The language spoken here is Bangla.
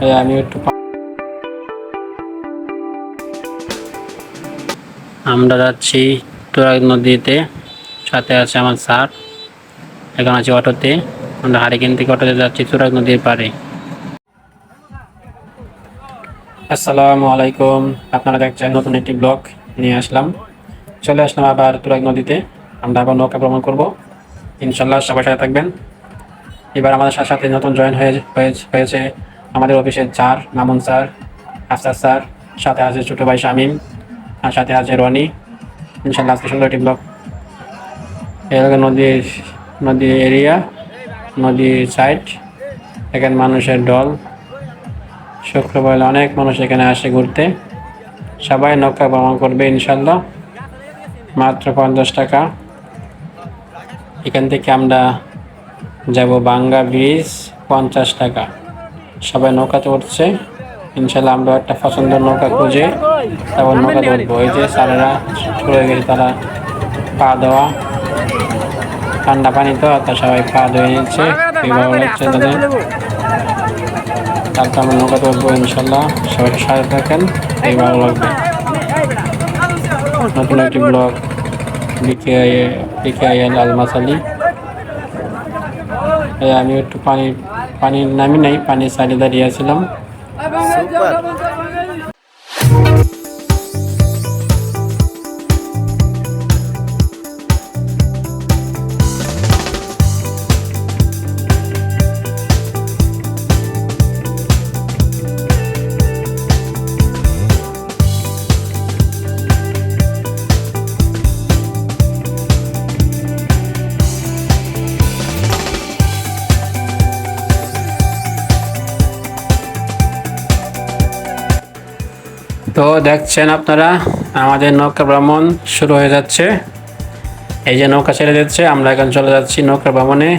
একটু আমরা যাচ্ছি তুরাগ নদীতে। সাথে আছে আমার স্যার। এখন আছি অটোতে। আমরা হারিকেন থেকে অটোতে যাচ্ছি তুরাগ নদীর পাড়ে। আসসালামু আলাইকুম। আপনারা দেখছেন নতুন একটি ব্লগ নিয়ে আসলাম। চলে আসলাম আবার তুরাগ নদীতে। আমরা আবার নৌকা ভ্রমণ করব। ইনশাল্লাহ সবাই সাথে থাকবেন। এবার আমাদের সাথে নতুন জয়েন হয়ে হয়ে- হয়েছে আমাদের অফিসের sir, Mamun sir, Afsar sir, সাথে আছে ছোটো ভাই শামীম আর সাথে আছে রনি। ইনশাল্লাহ আজকে সুন্দর একটি ব্লগ। এলাকা নদীর নদী এরিয়া, নদী সাইড। এখানে মানুষের দল শুক্রবার অনেক মানুষ এখানে আসে ঘুরতে। সবাই নৌকা ভ্রমণ করবে ইনশাল্লাহ মাত্র পঞ্চাশ টাকা। এখান থেকে আমরা যাব বাঙ্গা ব্রিজ, পঞ্চাশ টাকা। সবাই নৌকাতে উঠছে। ইনশাল্লাহ আমরা একটা পছন্দের নৌকা খুঁজে তারপর নৌকাতে উঠবো। ওই যে স্যারেরা চলে গেছে তারা পা দেওয়া। ঠান্ডা পানি তো তা সবাই পা ধুয়ে নিচ্ছে। খুবই ভালো লাগছে তাদের। তারপর আমরা নৌকাতে উঠবো ইনশাল্লাহ। সবাই সাথে থাকেন এই ভালো লাগবে। নতুন একটি ব্লগ বিকেআই বিকেআইএল আলমাসালি এই আমি একটু পানি পানি নামি নাই পানির সাইডে দাঁড়িয়ে আছিলাম। তো দেখছেন আপনারা, আমাদের নৌকা ভ্রমণ শুরু হয়ে যাচ্ছে। এই যে নৌকা ছেড়ে যাচ্ছে আমরা এখন চলে যাচ্ছি নৌকা ভ্রমণে।